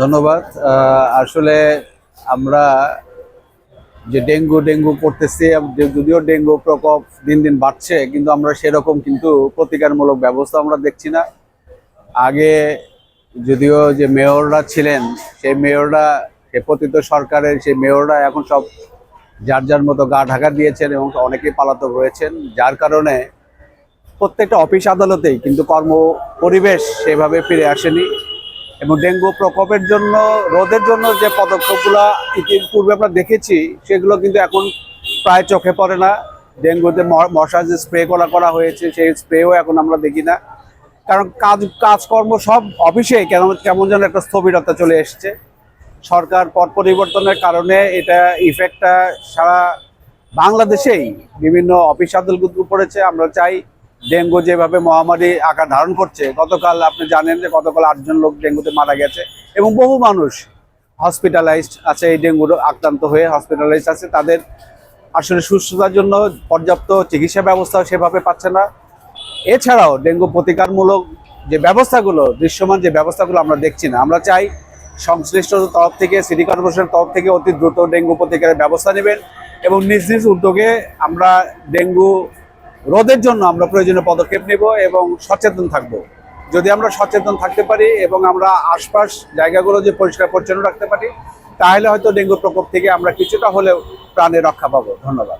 ধন্যবাদ। আসলে আমরা যে ডেঙ্গু ডেঙ্গু করতেছি যদিও ডেঙ্গু প্রকোপ দিন দিন বাড়ছে, কিন্তু আমরা সেরকম কিন্তু প্রতিকারমূলক ব্যবস্থা আমরা দেখছি না। আগে যদিও যে মেয়ররা ছিলেন, সেই মেয়ররা, সে পতিত সরকারের সেই মেয়ররা এখন সব যার যার মতো গা ঢাকা দিয়েছেন এবং অনেকেই পালাতক রয়েছেন, যার কারণে প্রত্যেকটা অফিস আদালতেই কিন্তু কর্ম পরিবেশ সেভাবে ফিরে আসেনি। এবং ডেঙ্গু প্রকোপের জন্য রোধের জন্য যে পদক্ষেপগুলো ইতিপূর্বে আমরা দেখেছি, সেগুলো কিন্তু এখন প্রায় চোখে পড়ে না। ডেঙ্গুতে মশা যে স্প্রে করা করা হয়েছে, সেই স্প্রেও এখন আমরা দেখি না। কারণ কাজ, কাজকর্ম সব অফিসে কেন, কেমন যেন একটা স্থবিরতা চলে এসছে। সরকার পট পরিবর্তনের কারণে এটা ইফেক্টটা সারা বাংলাদেশেই বিভিন্ন অফিস আদালতগুলো পড়েছে আমরা চাই ডেঙ্গু যেভাবে মহামারী আকার ধারণ করছে, গতকাল আপনি জানেন যে গতকাল আটজন লোক ডেঙ্গুতে মারা গেছে এবং বহু মানুষ হসপিটালাইজড আছে, এই ডেঙ্গুর আক্রান্ত হয়ে হসপিটালাইজড আছে। তাদের আসলে সুস্থতার জন্য পর্যাপ্ত চিকিৎসা ব্যবস্থা সেভাবে পাচ্ছে না। এছাড়াও ডেঙ্গু প্রতিকারমূলক যে ব্যবস্থাগুলো, দৃশ্যমান যে ব্যবস্থাগুলো আমরা দেখছি না, আমরা চাই সংশ্লিষ্ট তরফ থেকে, সিটি কর্পোরেশনের তরফ থেকে অতি দ্রুত ডেঙ্গু প্রতিকারের ব্যবস্থা নেবেন এবং নিজ নিজ উদ্যোগে আমরা ডেঙ্গু রোধের জন্য আমরা প্রয়োজনীয় পদক্ষেপ নেব এবং সচেতন থাকব। যদি আমরা সচেতন থাকতে পারি এবং আমরা আশপাশ জায়গাগুলো যে পরিষ্কার পরিচ্ছন্ন রাখতে পারি, তাহলে হয়তো ডেঙ্গুর প্রকোপ থেকে আমরা কিছুটা হলেও প্রাণে রক্ষা পাবো। ধন্যবাদ।